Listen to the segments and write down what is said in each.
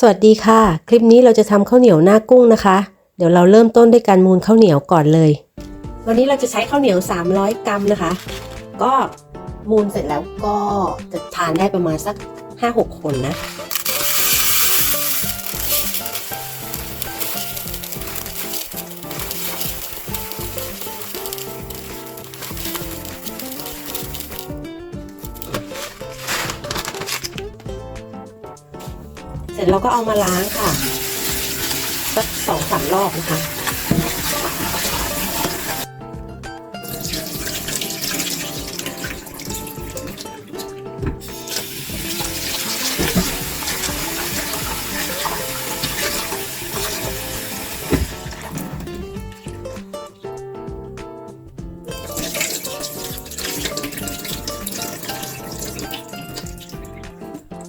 สวัสดีค่ะ คลิปนี้เราจะทำข้าวเหนียวหน้ากุ้งนะคะ เดี๋ยวเราเริ่มต้นด้วยการมูนข้าวเหนียวก่อนเลย วันนี้เราจะใช้ข้าวเหนียว 300 กรัมนะคะ ก็มูนเสร็จแล้วก็จะทานได้ประมาณสัก 5-6 คนนะ สร็จเราก็เอามาล้างค่ะสักสองสามรอบนะคะ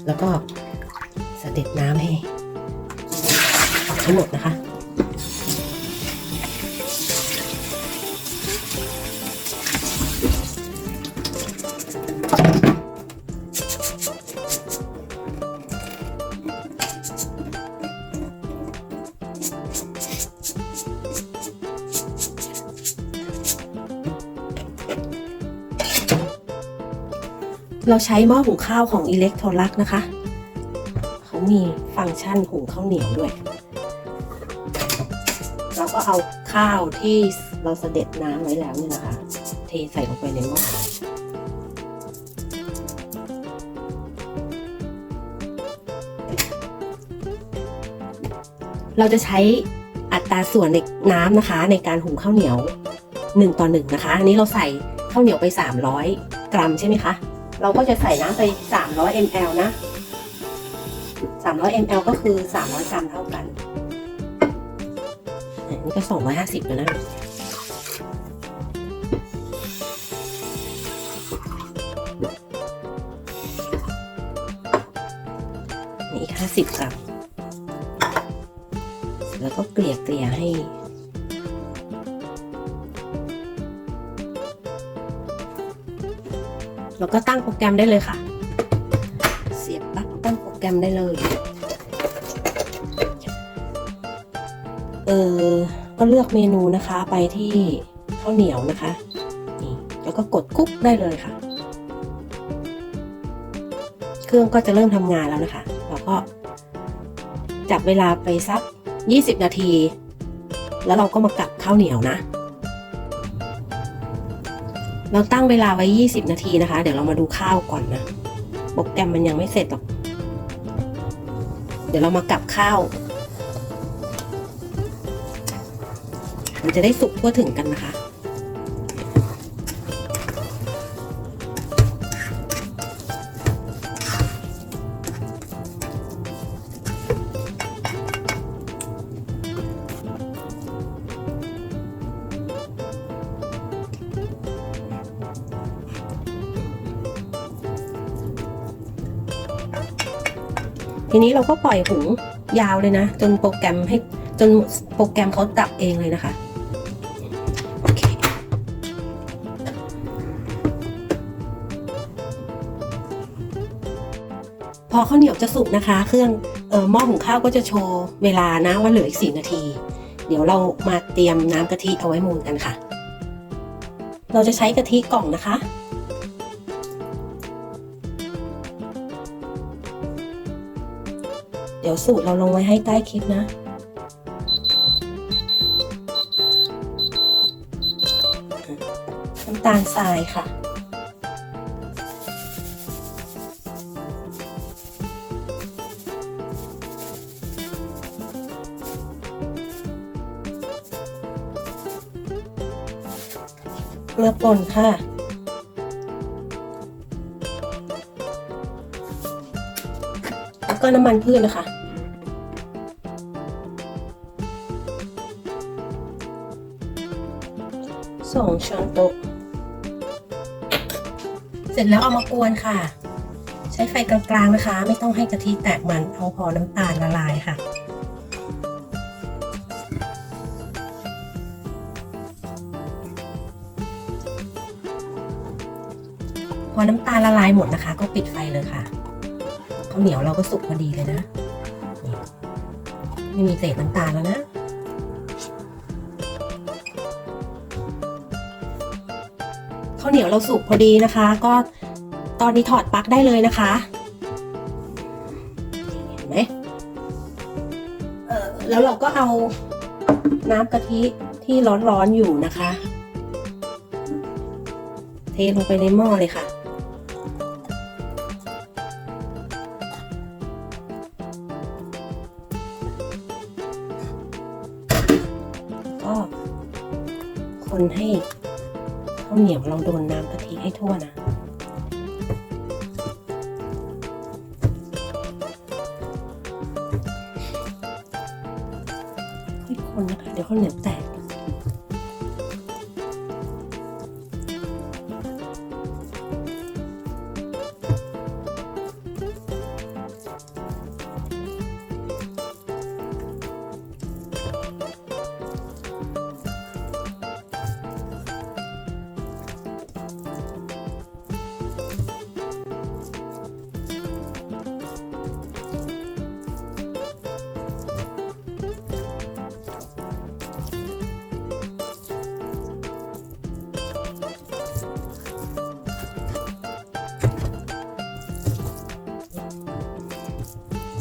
แล้วก็ เด็จน้ำให้ทั้งหมดนะคะเราใช้หม้อหุงข้าวของอิเล็กโทรลักนะคะ มีฟังก์ชันหุงข้าวเหนียวด้วย เราก็เอาข้าวที่เราเสด็จน้ำไว้แล้วนี่นะคะ เทใส่ลงไปในหม้อเราจะใช้อัตราส่วนในน้ำนะคะ ในการหุงข้าวเหนียว 1 ต่อ 1 นะคะ อันนี้เราใส่ข้าวเหนียวไป 300 กรัมใช่ไหมคะ เราก็จะใส่น้ำไป 300 ml นะ 300 ml ก็คือ 300 กรัมเท่ากัน อันนี้ก็ 250แล้วนะนี่อีก 50 กรัม แล้วก็เกลี่ยเกลี่ยให้แล้วก็ตั้งโปรแกรมได้เลยค่ะ เสียบปลั๊กตั้งโปรแกรมได้เลย เออก็เลือกเมนูนะคะไปที่ข้าวเหนียวนะคะนี่แล้วก็กดคุกได้เลยค่ะ เครื่องก็จะเริ่มทำงานแล้วนะคะแล้วก็จับเวลาไปสัก 20 นาที แล้วเราก็มากลับข้าวเหนียวนะ เราตั้งเวลาไว้ 20 นาทีนะคะ เดี๋ยวเรามาดูข้าวก่อนนะโปรแกรมมันยังไม่เสร็จหรอก เดี๋ยวเรามากลับข้าว มันจะได้สุกทั่วถึงกันนะคะ ทีนี้เราก็ปล่อยหุงยาวเลยนะ จนโปรแกรมให้จนโปรแกรมเขาดับเองเลยนะคะ พอข้าวเหนียวจะสุกนะคะ เครื่องออหม้อหุงข้าวก็จะโชว์เวลานะว่าเหลืออีกสี่นาที เดี๋ยวเรามาเตรียมน้ำกะทิเอาไว้มูนกันค่ะ เราจะใช้กะทิกล่องนะคะ เดี๋ยวสูตรเราลงไว้ให้ใต้คลิปนะน้ำตาลทรายค่ะ ลือป่นค่ะ แล้วก็น้ำมันพืชนะคะ สองช้อนโต๊ะ เสร็จแล้วเอามากวนค่ะ ใช้ไฟกลางๆนะคะ ไม่ต้องให้กะทิแตกมัน เอาพอน้ำตาลละลายค่ะ พอน้ำตาลละลายหมดนะคะ ก็ปิดไฟเลยค่ะข้าวเหนียวเราก็สุกพอดีเลยนะนไม่มีเศษน้ำตาลแล้วนะ ข้าวเหนียวเราสุกพอดีนะคะ ก็ตอนนี้ถอดปลั๊กได้เลยนะคะเห็นไหมเออแล้วเราก็เอาน้ำกะทิที่ร้อนๆอยู่นะคะ เทลงไปในหม้อเลยค่ะ คนให้ข้าวเหนียวเราโดนน้ำกะทิให้ทั่วนะค่อยคนนะคะเดี๋ยวข้าวเหนียวแตก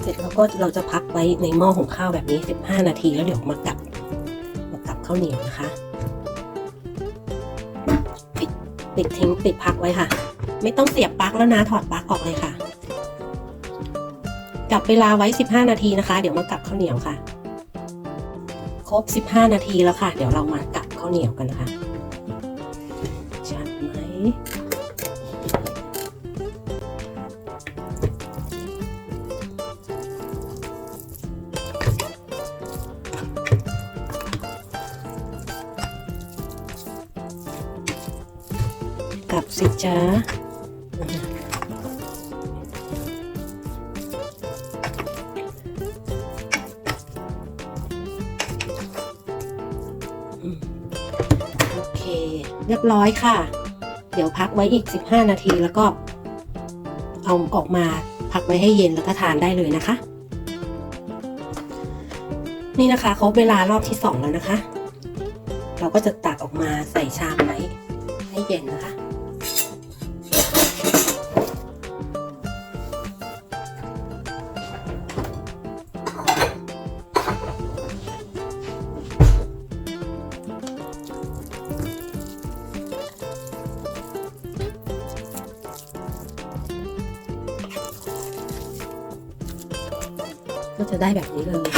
ร็จแล้วก็เราจะพักไว้ในหม้อหุงข้าวแบบนี้ 15 นาทีแล้วเดี๋ยวมากลับมากลับข้าวเหนียวนะคะ ปิดปิดทิ้งปิดพักไว้ค่ะ ไม่ต้องเสียบปลั๊กแล้วนะถอดปลั๊กออกเลยค่ะกลับเวลาไว้ 15 นาทีนะคะ เดี๋ยวมากลับข้าวเหนียวค่ะ ครบ 15 นาทีแล้วค่ะ เดี๋ยวเรามากลับข้าวเหนียวกันนะคะ สิจ้าอืมโอเค เรียบร้อยค่ะ เดี๋ยวพักไว้อีก 15 นาทีแล้วก็ เอาออกมาพักไว้ให้เย็นแล้วก็ทานได้เลยนะคะ นี่นะคะครบเวลารอบที่ 2 แล้วนะคะ เราก็จะตักออกมาใส่ชามไว้ให้เย็นนะคะ จะได้แบบนี้เลย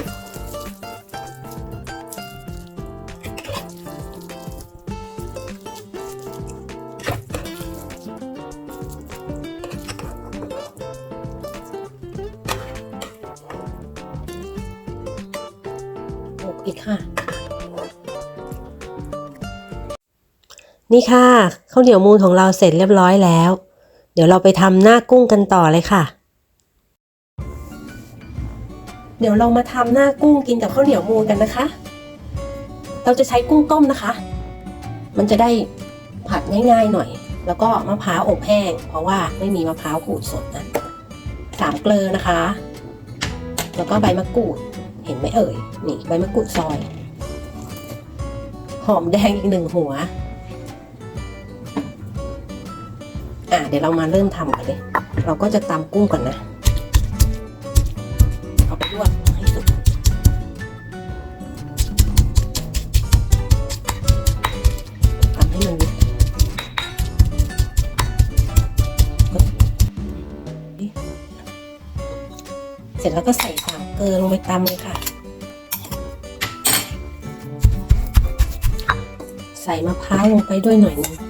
อีกค่ะ นี่ค่ะข้าวเหนียวมูลของเราเสร็จเรียบร้อยแล้ว เดี๋ยวเราไปทำหน้ากุ้งกันต่อเลยค่ะ เดี๋ยวเรามาทำหน้ากุ้งกินกับข้าวเหนียวมูลกันนะคะ เราจะใช้กุ้งต้มนะคะ มันจะได้ผัดง่ายๆหน่อย แล้วก็มะพร้าวอบแห้ง เพราะว่าไม่มีมะพร้าวขูดสดนะสามเกลือนะคะ แล้วก็ใบมะกรูด เห็นไหมเอ่ย นี่ใบมะกรูดซอย หอมแดงอีกหนึ่งหัว อะเดี๋ยวเรามาเริ่มทำกันเลย เราก็จะตำกุ้งก่อนนะ ไปลวกให้สุกทำให้มันเสร็จแล้วก็ใส่สามเกลือลงไปตำเลยค่ะ ใส่มะพร้าวลงไปด้วยหน่อยนึง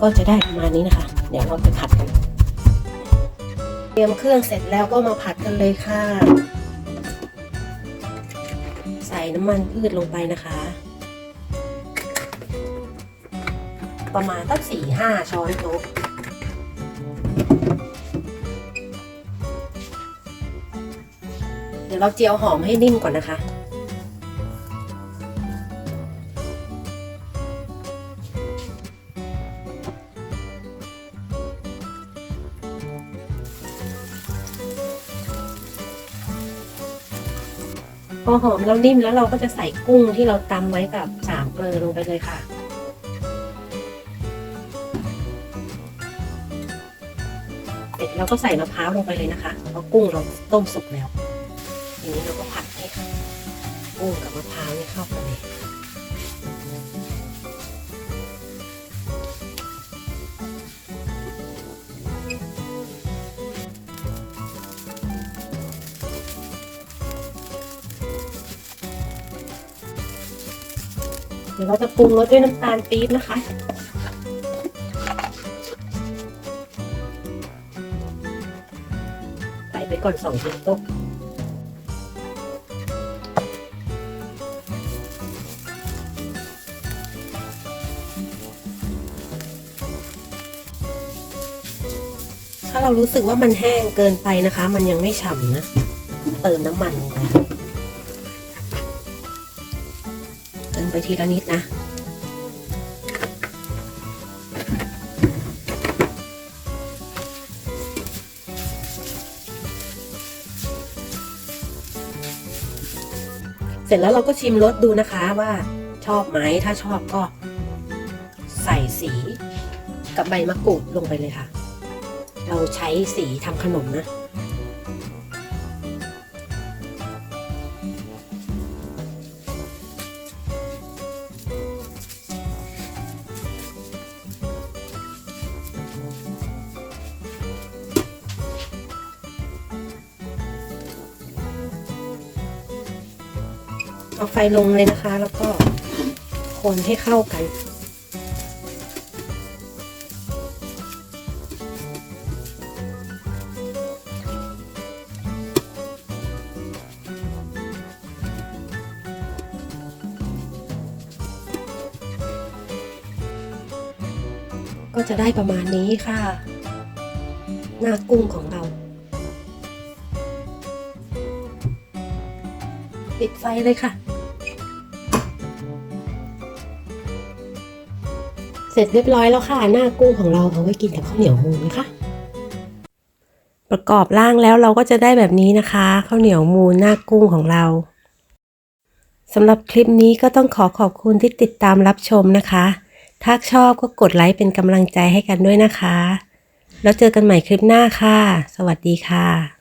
ก็จะได้ประมาณนี้นะคะ เดี๋ยวเราไปผัดกัน เตรียมเครื่องเสร็จแล้วก็มาผัดกันเลยค่ะ ใส่น้ำมันพืชลงไปนะคะ ประมาณตั้งสี่ห้าช้อนโต๊ะเดี๋ยวเราเจียวหอมให้นิ่มก่อนนะคะ อหอมแล้วนิ่มแล้วเราก็จะใส่กุ้งที่เราตำไว้กับสามเกลือลงไปเลยค่ะ เสร็จเราก็ใส่มะพร้าวลงไปเลยนะคะเพราะกุ้งเราต้มสุกแล้วทีนี้เราก็ผัดให้กุ้งกับมะพร้าว ดี๋ยวเราจะปรุงรสด้วยน้ำตาลปี๊บนะคะใส่ไปก่อนสองช้อนโต๊ะถ้าเรารู้สึกว่ามันแห้งเกินไปนะคะ มันยังไม่ฉ่ำนะ เติมน้ำมันลงไป ไปทีละนิดนะเสร็จแล้วเราก็ชิมรสดูนะคะว่าชอบไหมถ้าชอบก็ ใส่สีกับใบมะกรูดลงไปเลยค่ะ เราใช้สีทำขนมนะ เอาไฟลงเลยนะคะ แล้วก็คนให้เข้ากันก็จะได้ประมาณนี้ค่ะ หน้ากุ้งของเรา ปิดไฟเลยค่ะ เสร็จเรียบร้อยแล้วค่ะ หน้ากุ้งของเราเอาไว้กินกับข้าวเหนียวมูนนะคะ ประกอบร่างแล้วเราก็จะได้แบบนี้นะคะข้าวเหนียวมูนหน้ากุ้งของเราสำหรับคลิปนี้ก็ต้องขอขอบคุณที่ติดตามรับชมนะคะ ถ้าชอบก็กดไลค์เป็นกำลังใจให้กันด้วยนะคะ แล้วเจอกันใหม่คลิปหน้าค่ะ สวัสดีค่ะ